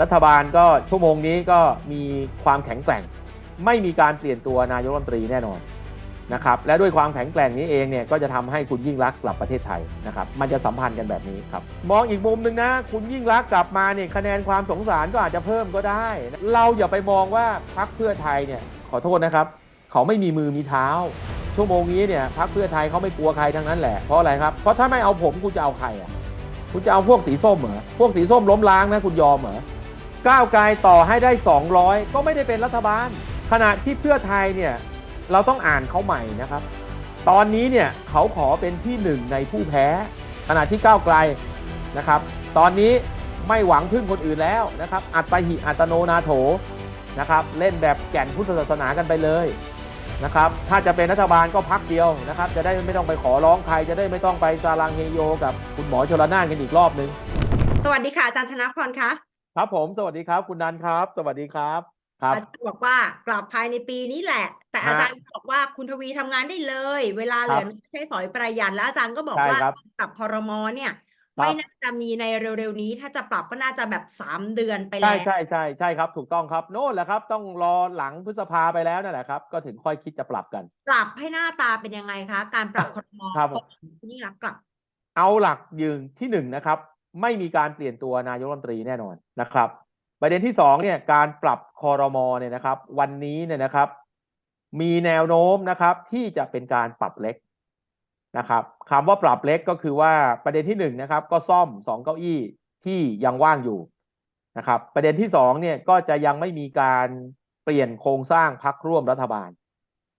รัฐบาลก็ชั่วโมงนี้ก็มีความแข็งแกร่ง ไม่มีการเปลี่ยนตัวนายกรัฐมนตรีแน่นอนนะครับและด้วยความแข็งแกร่งนี้เองเนี่ยก็จะทำให้คุณยิ่งรักกลับประเทศไทยนะครับมันจะสัมพันธ์กันแบบนี้ครับมองอีกมุมหนึ่งนะ คุณยิ่งรักกลับมาเนี่ยคะแนนความสงสารก็อาจจะเพิ่มก็ได้ เราอย่าไปมองว่าพรรคเพื่อไทยเนี่ยขอโทษนะครับ เขาไม่มีมือมีเท้า ชั่วโมงนี้เนี่ยพรรคเพื่อไทยเขาไม่กลัวใครทั้งนั้นแหละเพราะอะไรครับเพราะถ้าไม่เอาผมคุณจะเอาใครอะคุณจะเอาพวกสีส้มเหรอพวกสีส้มล้มล้างนะคุณยอมเหรอ ก้าวไกลต่อให้ได้ 200 ก็ไม่ได้เป็นรัฐบาล ขณะที่เพื่อไทยเนี่ยเราต้องอ่านเขาใหม่นะครับ ตอนนี้เนี่ยเขาขอเป็นที่หนึ่งในผู้แพ้ ขณะที่ก้าวไกลนะครับ ตอนนี้ไม่หวังพึ่งคนอื่นแล้วนะครับ อัตหิอัตโนนาโถนะครับ เล่นแบบแก่นพุทธศาสนากันไปเลยนะครับ ถ้าจะเป็นรัฐบาลก็พักเดียวนะครับ จะได้ไม่ต้องไปขอร้องใคร จะได้ไม่ต้องไปซาลังเฮโย กับคุณหมอชลนานกันอีกรอบนึง สวัสดีค่ะอาจารย์ธนพรคะ ครับผมสวัสดีครับ คุณนันครับ สวัสดีครับครับ อาจารย์บอกว่ากลับภายในปีนี้แหละ แต่ฮะอาจารย์บอกว่าคุณทวีทำงานได้เลย เวลาเหลือครับน้อยใช้สอยประหยัดแล้วอาจารย์ก็บอกใช่ว่าครับปรับคอรมอเนี่ย ครับ ไม่น่าจะมีในเร็วๆนี้ ถ้าจะปรับก็น่าจะแบบสามเดือนไปใช่แล้ว ใช่ใช่ใช่ครับถูกต้องครับโน่นแหละครับ ต้องรอหลังพฤษภาไปแล้วนั่นแหละครับ ก็ถึงค่อยคิดจะปรับกัน ปรับให้หน้าตาเป็นยังไงคะ การปรับคอรมอครับคุณยิ่งรักษณ์กลับ เอาหลักยืนที่หนึ่งนะครับ ไม่มีการเปลี่ยนตัวนายกรัฐมนตรีแน่นอนนะครับ ประเด็นที่สองเนี่ยการปรับคอรมอเนี่ยนะครับ วันนี้เนี่ยนะครับ มีแนวโน้มนะครับ ที่จะเป็นการปรับเล็กนะครับคำว่าปรับเล็กก็คือว่าประเด็นที่หนึ่งนะครับ ก็ซ่อมสองเก้าอี้ที่ยังว่างอยู่นะครับ ประเด็นที่สองเนี่ยก็จะยังไม่มีการเปลี่ยนโครงสร้างพักร่วมรัฐบาล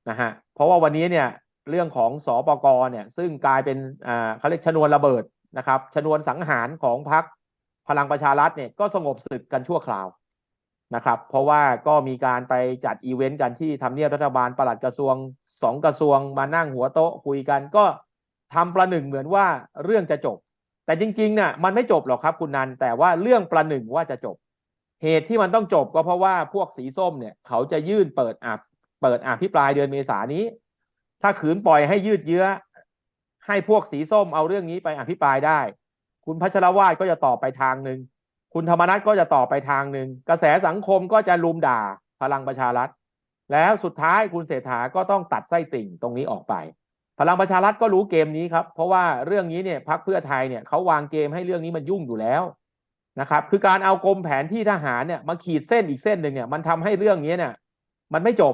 นะฮะเพราะว่าวันนี้เนี่ยเรื่องของสอปกเนี่ยซึ่งกลายเป็นอ่าเขาเรียกชนวนระเบิด นะครับชนวนสังหารของพักพลังประชารัฐเนี่ยก็สงบศึกกันชั่วคราวนะครับ เพราะว่าก็มีการไปจัดอีเวนต์กันที่ทำเนียบรัฐบาลปลัดกระทรวงสองกระทรวงมานั่งหัวโต๊ะคุยกันก็ทำประหนึ่งเหมือนว่าเรื่องจะจบ แต่จริงๆเนี่ยมันไม่จบหรอกครับคุณนันแต่ว่าเรื่องประหนึ่งว่าจะจบ เหตุที่มันต้องจบก็เพราะว่าพวกสีส้มเนี่ย เขาจะยื่นเปิดอาเปิดอภิปรายเดือนเมษายนนี้ ถ้าขืนปล่อยให้ยืดเยื้อ ให้พวกสีส้มเอาเรื่องนี้ไปอภิปรายได้ คุณพัชรวาดก็จะตอบไปทางหนึ่งคุณธรรมนัฐก็จะตอบไปทางหนึ่งกระแสสังคมก็จะลุมด่าพลังประชารัฐ แล้วสุดท้ายคุณเศรษฐาก็ต้องตัดไส้ติ่งตรงนี้ออกไป พลังประชารัฐก็รู้เกมนี้ครับ เพราะว่าเรื่องนี้เนี่ยพักเพื่อไทยเนี่ยเขาวางเกมให้เรื่องนี้มันยุ่งอยู่แล้วนะครับ คือการเอากรมแผนที่ทหารเนี่ยมาขีดเส้นอีกเส้นหนึ่งเนี่ยมันทำให้เรื่องนี้เนี่ยมันไม่จบ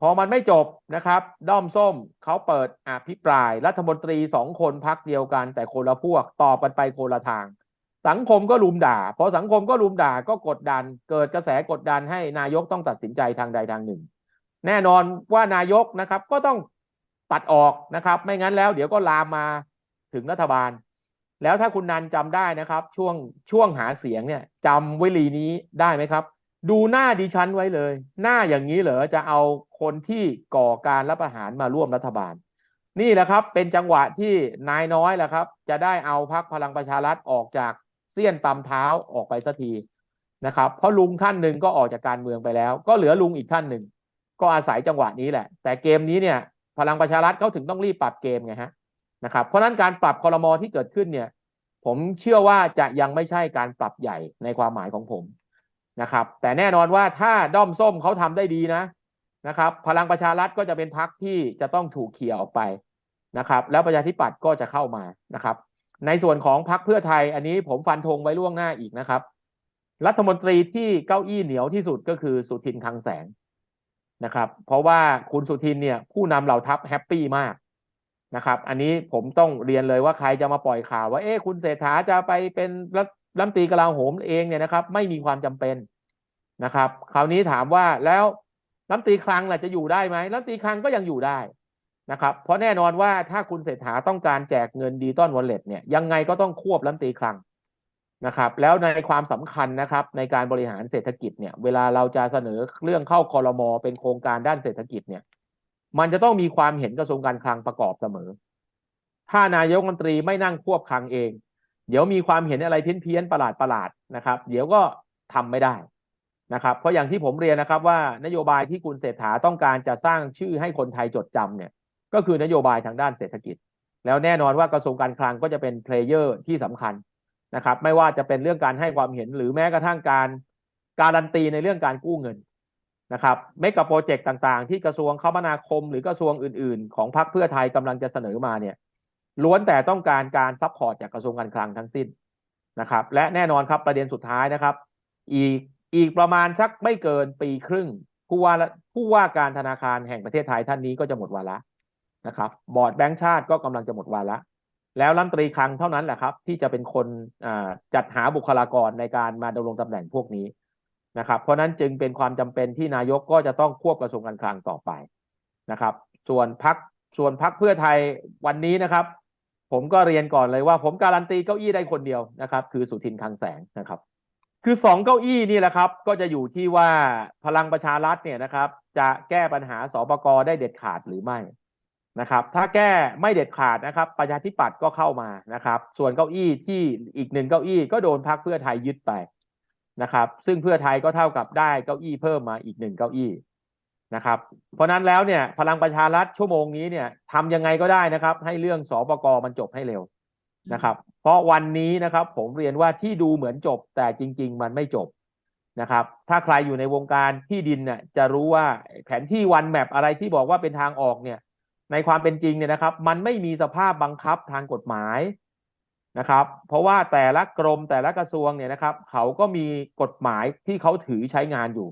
พอมันไม่จบนะครับ ด้อมส้มเขาเปิดอภิปราย รัฐมนตรีสองคนพักเดียวกัน แต่คนละพวกตอบกันไปคนละทาง สังคมก็ลุมด่า พอสังคมก็ลุมด่าก็กดดัน เกิดกระแสกดดันให้นายกต้องตัดสินใจทางใดทางหนึ่ง แน่นอนว่านายกนะครับก็ต้องตัดออกนะครับ ไม่งั้นแล้วเดี๋ยวก็ลามมาถึงรัฐบาล แล้วถ้าคุณนันจำได้นะครับ ช่วงช่วงหาเสียงเนี่ยจำวลีนี้ได้ไหมครับ ดูหน้าดิฉันไว้เลย หน้าอย่างนี้เหรอจะเอาคนที่ก่อการรับประหารมาร่วมรัฐบาล นี่แหละครับ เป็นจังหวะที่นายน้อยแหละครับ จะได้เอาพักพลังประชารัฐออกจากเสี้ยนตำเท้าออกไปสักทีนะครับ เพราะลุงท่านหนึ่งก็ออกจากการเมืองไปแล้ว ก็เหลือลุงอีกท่านหนึ่งก็อาศัยจังหวะนี้แหละ แต่เกมนี้เนี่ย พลังประชารัฐเขาถึงต้องรีบปรับเกมไงฮะนะครับ เพราะฉะนั้นการปรับคอรมอที่เกิดขึ้นเนี่ย ผมเชื่อว่าจะยังไม่ใช่การปรับใหญ่ในความหมายของผม นะครับ แต่แน่นอนว่าถ้าด้อมส้มเขาทำได้ดีนะนะครับ พลังประชารัฐก็จะเป็นพักที่จะต้องถูกเขี่ยออกไปนะครับ แล้วประชาธิปัตย์ก็จะเข้ามานะครับ ในส่วนของพักเพื่อไทยอันนี้ผมฟันธงไว้ล่วงหน้าอีกนะครับ รัฐมนตรีที่เก้าอี้เหนียวที่สุดก็คือสุทินคลังแสงนะครับ เพราะว่าคุณสุทินเนี่ยผู้นำเหล่าทัพแฮปปี้มากนะครับ อันนี้ผมต้องเรียนเลยว่าใครจะมาปล่อยข่าวว่า เอ๊ะคุณเศรษฐาจะไปเป็น รัฐมนตรีกลาโหมเองเนี่ยนะครับ ไม่มีความจำเป็นนะครับ คราวนี้ถามว่าแล้วรัฐมนตรีคลังล่ะจะอยู่ได้ไหมรัฐมนตรีคลังก็ยังอยู่ได้นะครับ เพราะแน่นอนว่าถ้าคุณเศรษฐาต้องการแจกเงินดีต้อนวอลเล็ตเนี่ยยังไงก็ต้องควบรัฐมนตรีคลังนะครับ แล้วในความสำคัญนะครับ ในการบริหารเศรษฐกิจเนี่ย เวลาเราจะเสนอเรื่องเข้าคอรมอเป็นโครงการด้านเศรษฐกิจเนี่ย มันจะต้องมีความเห็นกระทรวงการคลังประกอบเสมอ ถ้านายกรัฐมนตรีไม่นั่งควบคลังเอง เดี๋ยวมีความเห็นอะไรเพี้ยนเพี้ยนประหลาดประหลาดนะครับ เดี๋ยวก็ทำไม่ได้นะครับ เพราะอย่างที่ผมเรียนนะครับว่านโยบายที่คุณเศรษฐาต้องการจะสร้างชื่อให้คนไทยจดจำเนี่ย ก็คือนโยบายทางด้านเศรษฐกิจ แล้วแน่นอนว่ากระทรวงการคลังก็จะเป็นเพลเยอร์ที่สำคัญนะครับ ไม่ว่าจะเป็นเรื่องการให้ความเห็นหรือแม้กระทั่งการการันตีในเรื่องการกู้เงินนะครับเมกะโปรเจกต์ต่างๆ ที่กระทรวงคมนาคม หรือกระทรวงอื่น ๆ ของพรรคเพื่อไทยกำลังจะเสนอมาเนี่ย ล้วนแต่ต้องการการซัพพอร์ตจากกระทรวงการคลังทั้งสิ้นนะครับ และแน่นอนครับประเด็นสุดท้ายนะครับ อีกอีกประมาณสักไม่เกินปีครึ่งผู้ว่าผู้ว่าการธนาคารแห่งประเทศไทยท่านนี้ก็จะหมดวาระนะครับ บอร์ดแบงก์ชาติก็กำลังจะหมดวาระแล้วรัฐมนตรีคลังเท่านั้นแหละครับ ที่จะเป็นคนจัดหาบุคลากรในการมาดำรงตำแหน่งพวกนี้นะครับ เพราะฉะนั้นจึงเป็นความจำเป็นที่นายกก็จะต้องควบกระทรวงการคลังต่อไปนะครับ ส่วนพักส่วนพักเพื่อไทยวันนี้นะครับ ผมก็เรียนก่อนเลยว่า ผมการันตีเก้าอี้ได้คนเดียวนะครับ คือสุทินคังแสงนะครับ คือสองเก้าอี้นี่แหละครับ ก็จะอยู่ที่ว่าพลังประชารัฐเนี่ยนะครับ จะแก้ปัญหาสปกได้เด็ดขาดหรือไม่นะครับ ถ้าแก้ไม่เด็ดขาดนะครับ ประชาธิปัตย์ก็เข้ามานะครับ ส่วนเก้าอี้ที่อีกหนึ่งเก้าอี้ก็โดนพักเพื่อไทยยึดไปนะครับ ซึ่งเพื่อไทยก็เท่ากับได้เก้าอี้เพิ่มมาอีกหนึ่งเก้าอี้ นะครับ เพราะนั้นแล้วเนี่ยพลังประชารัฐชั่วโมงนี้เนี่ยทำยังไงก็ได้นะครับ ให้เรื่องสปกมันจบให้เร็วนะครับ เพราะวันนี้นะครับ ผมเรียนว่าที่ดูเหมือนจบแต่จริง ๆ มันไม่จบนะครับ ถ้าใครอยู่ในวงการที่ดินเนี่ยจะรู้ว่าแผนที่วันแมปอะไรที่บอกว่าเป็นทางออกเนี่ย ในความเป็นจริงเนี่ยนะครับ มันไม่มีสภาพบังคับทางกฎหมายนะครับ เพราะว่าแต่ละกรมแต่ละกระทรวงเนี่ยนะครับ เขาก็มีกฎหมายที่เขาถือใช้งานอยู่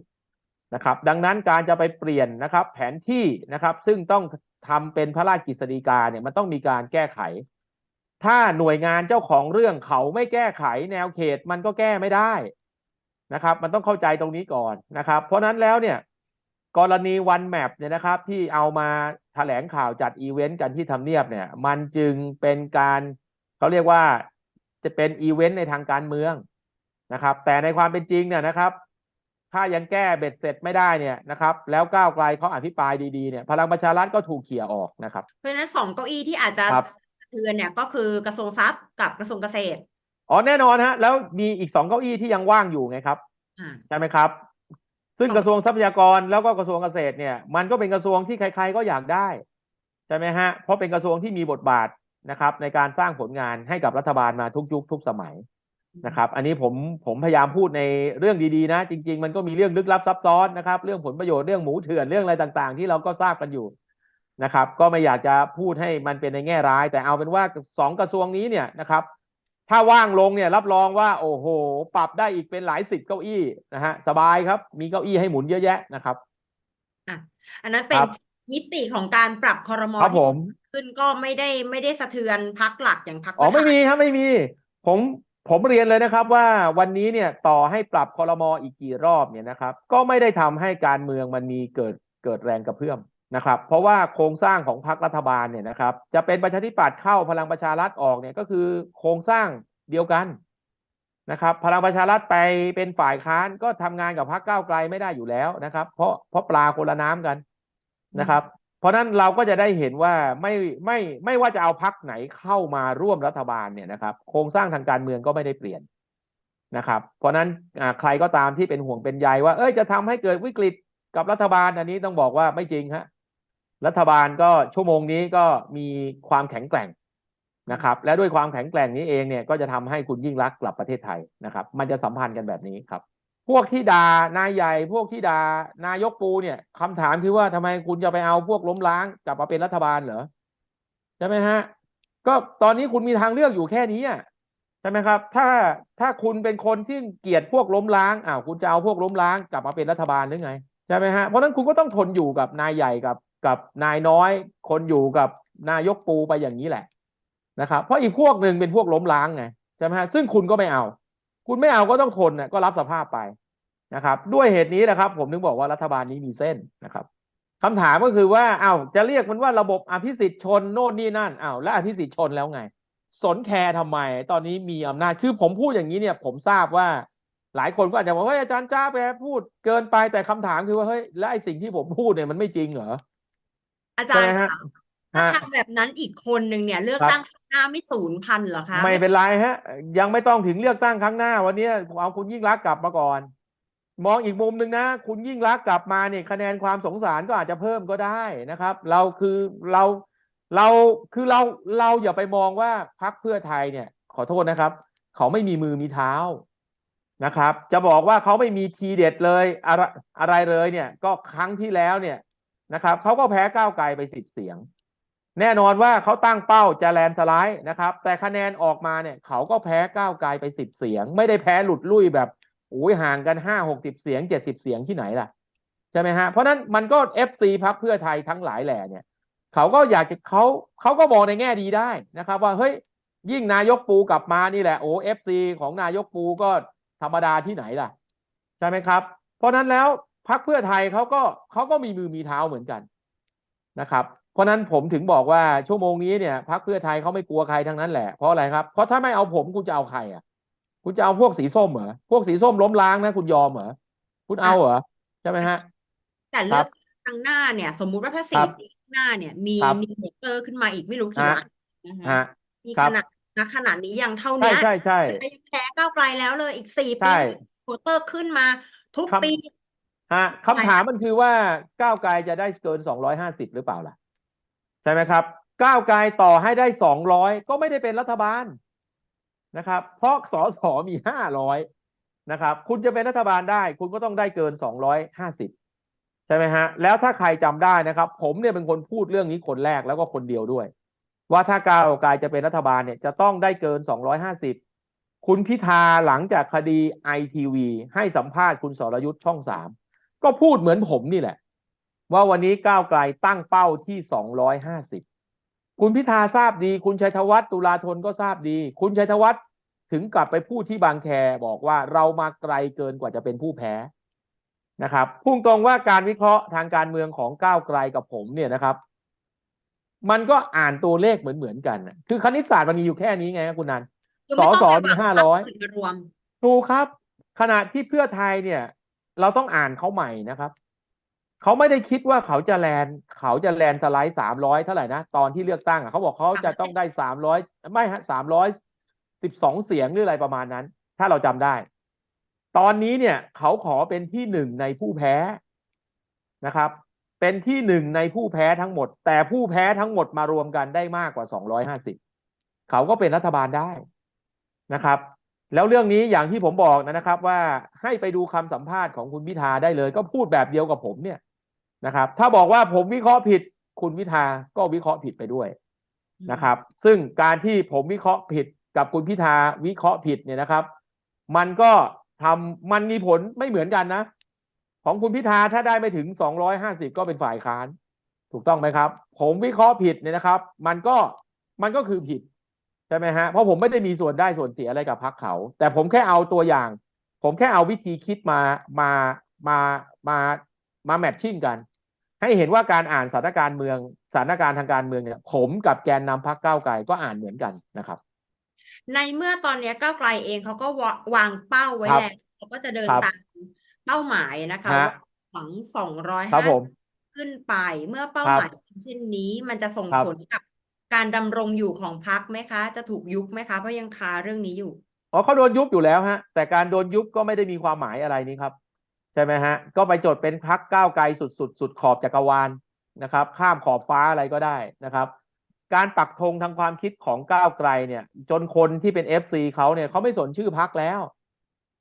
นะครับ ดังนั้นการจะไปเปลี่ยนนะครับ แผนที่นะครับ ซึ่งต้องทำเป็นพระราชกฤษฎีกาเนี่ยมันต้องมีการแก้ไข ถ้าหน่วยงานเจ้าของเรื่องเขาไม่แก้ไขแนวเขตมันก็แก้ไม่ได้นะครับ มันต้องเข้าใจตรงนี้ก่อนนะครับ เพราะนั้นแล้วเนี่ยกรณีวันแมปเนี่ยนะครับ ที่เอามาแถลงข่าวจัดอีเวนต์กันที่ทำเนียบเนี่ย มันจึงเป็นการเขาเรียกว่าจะเป็นอีเวนต์ในทางการเมืองนะครับ แต่ในความเป็นจริงเนี่ยนะครับ ถ้ายังแก้เบ็ดเสร็จไม่ได้เนี่ยนะครับ แล้วก้าวไกลเขาอภิปรายดีๆเนี่ยพลังประชารัฐก็ถูกเขี่ยออกนะครับ เพราะฉะนั้นสองเก้าอี้ที่อาจจะครับสะเทือนเนี่ยก็คือกระทรวงทรัพย์กับกระทรวงเกษตรอ๋อแน่นอนฮะแล้วมีอีกสองเก้าอี้ที่ยังว่างอยู่ไงครับอ่าใช่ไหมครับ ซึ่งครับกระทรวงทรัพยากรแล้วก็กระทรวงเกษตรเนี่ย มันก็เป็นกระทรวงที่ใคร ๆก็อยากได้ใช่ไหมฮะเพราะเป็นกระทรวงที่มีบทบาทนะครับ ในการสร้างผลงานให้กับรัฐบาลมาทุกยุคทุกสมัย นะครับ อันนี้ผมผมพยายามพูดในเรื่องดีๆนะ จริง ๆ มันก็มีเรื่องลึกลับซับซ้อนนะครับ เรื่องผลประโยชน์เรื่องหมูเถื่อนเรื่องอะไรต่างๆ ที่เราก็ทราบกันอยู่นะครับ ก็ไม่อยากจะพูดให้มันเป็นในแง่ร้าย แต่เอาเป็นว่าสองกระทรวงนี้เนี่ยนะครับ ถ้าว่างลงเนี่ยรับรองว่า โอ้โห ปรับได้อีกเป็นหลายสิบเก้าอี้นะฮะสบายครับ มีเก้าอี้ให้หมุนเยอะแยะนะครับอะอันนั้นเป็นครับมิติของการปรับครมครับที่ผมขึ้นก็ไม่ได้ไม่ได้สะเทือนพักหลักอย่างพักอ๋อเพื่ไม่ไทยมีครับไม่มี ผม ผมเรียนเลยนะครับว่าวันนี้เนี่ยต่อให้ปรับคอรมออีกกี่รอบเนี่ยนะครับ ก็ไม่ได้ทำให้การเมืองมันมีเกิดเกิดแรงกระเพื่อมนะครับ เพราะว่าโครงสร้างของพรรครัฐบาลเนี่ยนะครับ จะเป็นประชาธิปัตย์เข้าพลังประชารัฐออกเนี่ยก็คือโครงสร้างเดียวกันนะครับ พลังประชารัฐไปเป็นฝ่ายค้านก็ทำงานกับพรรคก้าวไกลไม่ได้อยู่แล้วนะครับ เพราะเพราะปลาคนละน้ำกันนะครับ เพราะฉะนั้นเราก็จะได้เห็นว่าไม่ไม่ไม่ว่าจะเอาพักไหนเข้ามาร่วมรัฐบาลเนี่ยนะครับ โครงสร้างทางการเมืองก็ไม่ได้เปลี่ยนนะครับ เพราะฉะนั้นใครก็ตามที่เป็นห่วงเป็นใยว่า เอ้ยจะทำให้เกิดวิกฤตกับรัฐบาลอันนี้ต้องบอกว่าไม่จริงฮะรัฐบาลก็ชั่วโมงนี้ก็มีความแข็งแกร่งนะครับ และด้วยความแข็งแกร่งนี้เองเนี่ยก็จะทำให้คุณยิ่งรักกลับประเทศไทยนะครับ มันจะสัมพันธ์กันแบบนี้ครับ พวกที่ด่านายใหญ่พวกที่ด่านายกปูเนี่ยคำถามคือว่าทำไมคุณจะไปเอาพวกล้มล้างกลับมาเป็นรัฐบาลเหรอใช่ไหมฮะ ก็ตอนนี้คุณมีทางเลือกอยู่แค่นี้อะใช่ไหมครับ ถ้าถ้าคุณเป็นคนที่เกลียดพวกล้มล้างอ้าวคุณจะเอาพวกล้มล้างกลับมาเป็นรัฐบาลหรือไงใช่ไหมฮะเพราะฉะนั้นคุณก็ต้องทนอยู่กับนายใหญ่กับกับนายน้อย คนอยู่กับนายกปูไปอย่างนี้แหละนะครับ เพราะอีกพวกหนึ่งเป็นพวกล้มล้างไงใช่ไหมฮะซึ่งคุณก็ไม่เอา คุณไม่เอาก็ต้องทนน่ะก็รับสภาพไปนะครับ ด้วยเหตุนี้นะครับ ผมถึงบอกว่ารัฐบาลนี้มีเส้นนะครับคำถามก็คือว่าอ้าวจะเรียกมันว่าระบบอภิสิทธิ์ชนโน่นนี่นั่นอ้าวแล้วอภิสิทธิ์ชนแล้วไง สนแคร์ทำไม ตอนนี้มีอำนาจคือผมพูดอย่างนี้เนี่ย ผมทราบว่าหลายคนก็อาจจะบอกว่าเฮ้ยอาจารย์จ้าไปพูดเกินไปแต่คำถามคือว่าเฮ้ยแล้วไอ้สิ่งที่ผมพูดเนี่ยมันไม่จริงเหรออาจารย์ใช่ไหมฮะคะถ้าฮะทำแบบนั้นอีกคนหนึ่งเนี่ย เลือกครับตั้งข้าง หน้าไม่ศูนย์พันเหรอคะไม่เป็นไรฮะ ยังไม่ต้องถึงเลือกตั้งครั้งหน้า วันนี้เอาคุณยิ่งรักกลับมาก่อน มองอีกมุมหนึ่งนะ คุณยิ่งรักกลับมาเนี่ยคะแนนความสงสารก็อาจจะเพิ่มก็ได้นะครับ เราคือเราเราคือเราเราอย่าไปมองว่าพรรคเพื่อไทยเนี่ย ขอโทษนะครับ เขาไม่มีมือมีเท้านะครับ จะบอกว่าเขาไม่มีทีเด็ดเลยอะไรอะไรเลยเนี่ย ก็ครั้งที่แล้วเนี่ยนะครับเขาก็แพ้ก้าวไกลไปสิบเสียง แน่นอนว่าเขาตั้งเป้าจะแลนสไลด์นะครับ แต่คะแนนออกมาเนี่ย เขาก็แพ้ก้าวไกลไปสิบเสียง ไม่ได้แพ้หลุดลุ่ยแบบโอ้ยห่างกันห้าหกสิบเสียงเจ็ดสิบเสียงที่ไหนล่ะ ใช่ไหมฮะ เพราะนั้นมันก็เอฟซีพักเพื่อไทยทั้งหลายแหล่เนี่ย เขาก็อยากจะเขาเขาก็มองในแง่ดีได้นะครับ ว่าเฮ้ยยิ่งนายกปูกลับมานี่แหละโอ้เอฟซีของนายกปูก็ธรรมดาที่ไหนล่ะ ใช่ไหมครับ เพราะนั้นแล้วพักเพื่อไทยเขาก็เขาก็มีมือมีเท้าเหมือนกันนะครับ ราะนั้นผมถึงบอกว่าชั่วโมงนี้เนี่ยพักเพื่อไทยเขาไม่กลัวใครทั้งนั้นแหละเพราะอะไรครับเพราะถ้าไม่เอาผมคุณจะเอาใครอะ คุณจะเอาพวกสีส้มเหรอพวกสีส้มล้มล้างนะ คุณยอมเหรอคุณเอาเหรอใช่ไหมฮะ แต่เลือกครั้งหน้าเนี่ย สมมุติว่าถ้าครัสี่บปีข้างหน้าเนี่ย มีครับนิวโวเตอร์ขึ้นมาอีกไม่รู้กี่ฮะล้านนะคะฮะนี่ครัขบนาดณขนาดนี้ยังเท่าใช่เนี้ยใช่ใช่จะยังแพ้ก้าวไกลแล้วเลยอีกสี่ปีใช่โวเตอร์ขึ้นมา ทุกครับปีฮะคำถามมันคือว่าก้าวไกลจะได้เกิน250หรือเปล่าล่ะ ใช่ไหมครับ ก้าวไกลต่อให้ได้200ก็ไม่ได้เป็นรัฐบาลนะครับ เพราะสสมี500นะครับ คุณจะเป็นรัฐบาลได้ คุณก็ต้องได้เกิน250ใช่ไหมฮะแล้วถ้าใครจำได้นะครับ ผมเนี่ยเป็นคนพูดเรื่องนี้คนแรกแล้วก็คนเดียวด้วย ว่าถ้าก้าวไกลจะเป็นรัฐบาลเนี่ยจะต้องได้เกิน250คุณพิธาหลังจากคดีไอทีวีให้สัมภาษณ์คุณสรยุทธ์ช่องสามก็พูดเหมือนผมนี่แหละ ว่าวันนี้ก้าวไกลตั้งเป้าที่ 250 คุณพิธาทราบดี คุณชัยธวัฒน์ตุลาธนก็ทราบดี คุณชัยธวัฒน์ถึงกลับไปพูดที่บางแคบอกว่าเรามาไกลเกินกว่าจะเป็นผู้แพ้นะครับพุ่งตรงว่าการวิเคราะห์ทางการเมืองของก้าวไกลกับผมเนี่ยนะครับ มันก็อ่านตัวเลขเหมือนเหมือนๆกันน่ะคือคณิตศาสตร์มันมีอยู่แค่นี้ไงครับคุณนันคือไม่ต้องสอไปมีหวังห้าพรรคร้อยอื่นมารวมถูกครับ ขณะที่เพื่อไทยเนี่ย เราต้องอ่านเขาใหม่นะครับ เขาไม่ได้คิดว่าเขาจะแลนเขาจะแลนสไลด์สามร้อยเท่าไหร่นะตอนที่เลือกตั้งอะเขาบอกเขาจะต้องได้สามร้อยไม่ฮะสามร้อยสิบสองเสียงหรืออะไรประมาณนั้น ถ้าเราจำได้ ตอนนี้เนี่ยเขาขอเป็นที่หนึ่งในผู้แพ้นะครับ เป็นที่หนึ่งในผู้แพ้ทั้งหมด แต่ผู้แพ้ทั้งหมดมารวมกันได้มากกว่าสองร้อยห้าสิบเขาก็เป็นรัฐบาลได้นะครับแล้วเรื่องนี้อย่างที่ผมบอกนะครับว่าให้ไปดูคำสัมภาษณ์ของคุณพิธาได้เลย ก็พูดแบบเดียวกับผมเนี่ย นะครับ ถ้าบอกว่าผมวิเคราะห์ผิด คุณพิธาก็วิเคราะห์ผิดไปด้วยนะครับ ซึ่งการที่ผมวิเคราะห์ผิดกับคุณพิธาวิเคราะห์ผิดเนี่ยนะครับ มันก็ทำมันมีผลไม่เหมือนกันนะ ของคุณพิธาถ้าได้ไม่ถึง250ก็เป็นฝ่ายค้าน ถูกต้องไหมครับ ผมวิเคราะห์ผิดเนี่ยนะครับ มันก็มันก็คือผิดใช่ไหมฮะเพราะผมไม่ได้มีส่วนได้ส่วนเสียอะไรกับพรรคเขา แต่ผมแค่เอาตัวอย่าง ผมแค่เอาวิธีคิดมามามามา มาแมทชิ่งกัน ให้เห็นว่าการอ่านสถานการณ์เมืองสถานการณ์ทางการเมืองเนี่ยผมกับแกนนำพรรคก้าวไกลก็อ่านเหมือนกันนะครับ ในเมื่อตอนเนี้ยก้าวไกลเองเขาก็วะวางเป้าไว้ครับแล้วเขาก็จะเดินครับตามเป้าหมายนะคะฮะว่าหวังสองร้อยครับห้าผมขึ้นไปเมื่อเป้าครับหมายเป็นเช่นนี้มันจะส่งครับผลกับการดำรงอยู่ของพรรคไหมคะ จะถูกยุบไหมคะ เพราะยังคาเรื่องนี้อยู่อ๋อเขาโดนยุบอยู่แล้วฮะ แต่การโดนยุบก็ไม่ได้มีความหมายอะไรนี่ครับใช่ไหมฮะ ก็ไปจดเป็นพักก้าวไกลสุดสุดสุดขอบจักรวาลนะครับ ข้ามขอบฟ้าอะไรก็ได้นะครับ การปักธงทางความคิดของก้าวไกลเนี่ย จนคนที่เป็น FC เขาเนี่ยเขาไม่สนชื่อพักแล้ว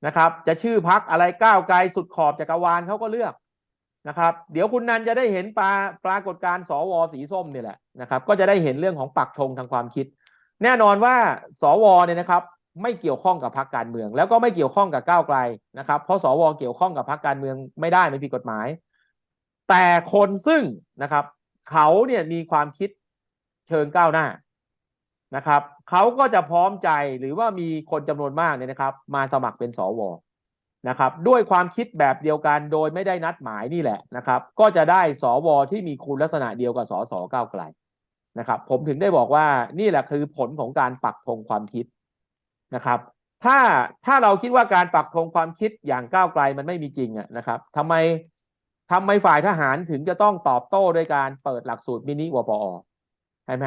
นะครับ จะชื่อพักอะไรก้าวไกลสุดขอบจักรวาลเขาก็เลือกนะครับ เดี๋ยวคุณนันจะได้เห็นปราปรากฏการสวสีส้มเนี่ยแหละนะครับ ก็จะได้เห็นเรื่องของปักธงทางความคิด แน่นอนว่าสวเนี่ยนะครับ ไม่เกี่ยวข้องกับพรรคการเมือง แล้วก็ไม่เกี่ยวข้องกับก้าวไกลนะครับ เพราะสวเกี่ยวข้องกับพรรคการเมืองไม่ได้ไม่ผิดกฎหมาย แต่คนซึ่งนะครับ เขาเนี่ยมีความคิดเชิงก้าวหน้านะครับเขาก็จะพร้อมใจหรือว่ามีคนจำนวนมากเนี่ยนะครับ มาสมัครเป็นสวนะครับ ด้วยความคิดแบบเดียวกันโดยไม่ได้นัดหมายนี่แหละนะครับ ก็จะได้สวที่มีคุณลักษณะเดียวกับสสก้าวไกลนะครับ ผมถึงได้บอกว่านี่แหละคือผลของการปักธงความคิด นะครับ ถ้าถ้าเราคิดว่าการปักธงความคิดอย่างก้าวไกลมันไม่มีจริงอะนะครับทำไมทำไมฝ่ายทหารถึงจะต้องตอบโต้ด้วยการเปิดหลักสูตรมินิวปอใช่ไหม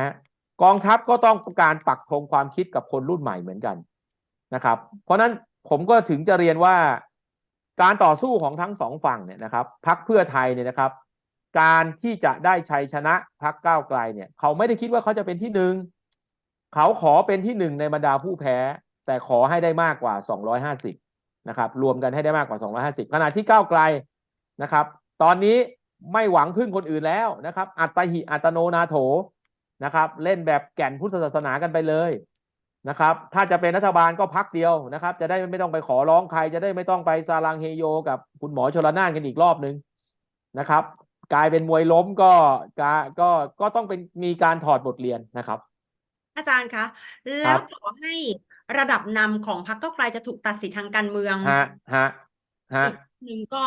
กองทัพก็ต้องการปักธงความคิดกับคนรุ่นใหม่เหมือนกันนะครับ เพราะฉะนั้นผมก็ถึงจะเรียนว่าการต่อสู้ของทั้งสองฝั่งเนี่ยนะครับพักเพื่อไทยเนี่ยนะครับ การที่จะได้ชัยชนะพักก้าวไกลเนี่ย เขาไม่ได้คิดว่าเขาจะเป็นที่หนึ่งเขาขอเป็นที่หนึ่งในบรรดาผู้แพ้ แต่ขอให้ได้มากกว่า 250 นะครับ รวมกันให้ได้มากกว่า 250 ขณะที่ก้าวไกลนะครับ ตอนนี้ไม่หวังพึ่งคนอื่นแล้วนะครับ อัตหิอัตโนนาโถนะครับ เล่นแบบแก่นพุทธศาสนากันไปเลยนะครับ ถ้าจะเป็นรัฐบาลก็พักเดียวนะครับ จะได้ไม่ต้องไปขอร้องใคร จะได้ไม่ต้องไปซาลังเฮโย กับคุณหมอชลนานกันอีกรอบนึงนะครับ กลายเป็นมวยล้มก็กาก็ก็ต้องเป็นมีการถอดบทเรียนนะครับ อาจารย์คะ แล้วต่อให้ ระดับนำของพรรคก้าวไกลจะถูกตัดสิทธิ์ทางการเมืองฮะฮะฮะอีกหนึ่งก็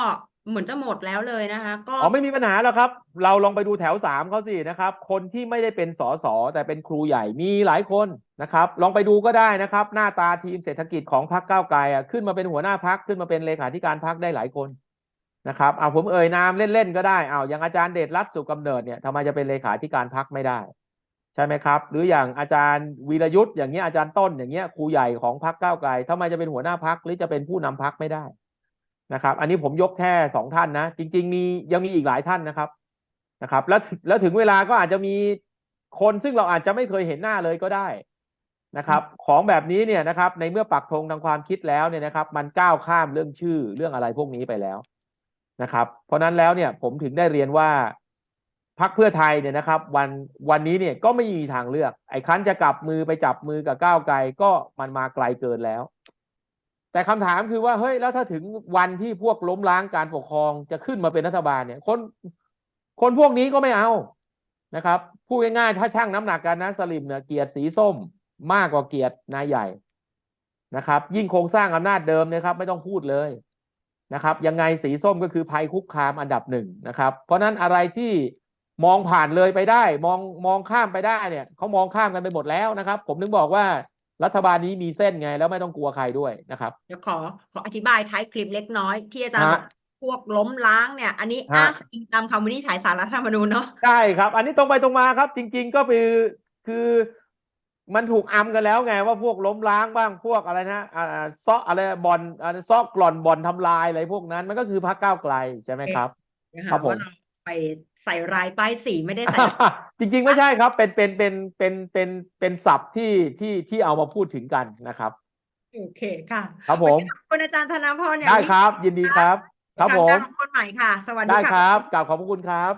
เหมือนจะหมดแล้วเลยนะคะ ก็อ๋อไม่มีปัญหาแล้วครับ เราลองไปดูแถวสามเขาสินะครับ คนที่ไม่ได้เป็นสสแต่เป็นครูใหญ่มีหลายคนนะครับ ลองไปดูก็ได้นะครับ หน้าตาทีมเศรษฐกิจของพรรคก้าวไกลอะขึ้นมาเป็นหัวหน้าพรรคขึ้นมาเป็นเลขาธิการพรรคได้หลายคนนะครับเอาผมเอ่ยนามเล่นๆก็ได้เอาอย่างอาจารย์เดชรัตน์สุขกำเนิดเนี่ยทำไมจะเป็นเลขาธิการพรรคไม่ได้ ใช่ไหมครับ หรืออย่างอาจารย์วีรยุทธ์อย่างเงี้ยอาจารย์ต้นอย่างเงี้ยครูใหญ่ของพรรคก้าวไกลทำไมจะเป็นหัวหน้าพรรคหรือจะเป็นผู้นำพรรคไม่ได้นะครับ อันนี้ผมยกแค่สองท่านนะจริง ๆ มียังมีอีกหลายท่านนะครับนะครับ แล้วแล้วถึงเวลาก็อาจจะมีคนซึ่งเราอาจจะไม่เคยเห็นหน้าเลยก็ได้นะครับ ของแบบนี้เนี่ยนะครับ ในเมื่อปักธงทางความคิดแล้วเนี่ยนะครับ มันก้าวข้ามเรื่องชื่อเรื่องอะไรพวกนี้ไปแล้วนะครับ เพราะนั้นแล้วเนี่ยผมถึงได้เรียนว่า พักเพื่อไทยเนี่ยนะครับ วันวันนี้เนี่ยก็ไม่มีทางเลือก ไอ้คันจะกลับมือไปจับมือกับก้าวไกลก็มันมาไกลเกินแล้ว แต่คำถามคือว่าเฮ้ยแล้วถ้าถึงวันที่พวกล้มล้างการปกครองจะขึ้นมาเป็นรัฐบาลเนี่ย คนคนพวกนี้ก็ไม่เอานะครับพูดง่ายๆถ้าช่างน้ำหนักกันนะสลิมเนี่ยเกียรติสีส้มมากกว่าเกียรตินายใหญ่นะครับ ยิ่งโครงสร้างอำนาจเดิมนะครับ ไม่ต้องพูดเลยนะครับ ยังไงสีส้มก็คือภัยคุกคามอันดับหนึ่งนะครับ เพราะนั้นอะไรที่ มองผ่านเลยไปได้ มองมองข้ามไปได้เนี่ยเขามองข้ามกันไปหมดแล้วนะครับ ผมถึงบอกว่ารัฐบาลนี้มีเส้นไง แล้วไม่ต้องกลัวใครด้วยนะครับเดี๋ยวขอขออธิบายท้ายคลิปเล็กน้อยที่อาจารย์บฮะอกพวกล้มล้างเนี่ย อันนี้ฮะอ้างอิงตามคำวินิจฉัยศาลรัฐธรรมนูญเนาะใช่ครับ อันนี้ตรงไปตรงมาครับ จริง ๆ ก็คือคือมันถูกอำกันแล้วไงว่าพวกล้มล้างบ้างพวกอะไรนะอ่าซอกอะไรบอลอะไรซอกกล่อนบอลทำลายอะไรพวกนั้น มันก็คือพรรคก้าวไกลใช่ไหมครับนะครัคะบผมว่าเราไป ใส่รายป้ายสีไม่ได้ใส่ จริงๆ ไม่ใช่ครับ เป็นเป็นเป็นเป็นเป็นเป็นศัพท์ที่ที่ที่เอามาพูดถึงกันนะครับ โอเคค่ะ ครับผมวันนี้ขอบคุณอาจารย์ธนาพรอย่างได้ยิ่งครับ ยินดีครับ ครับทางผมการของคนใหม่ค่ะ สวัสดีได้ค่ะครับกราบขอบพระคุณครับ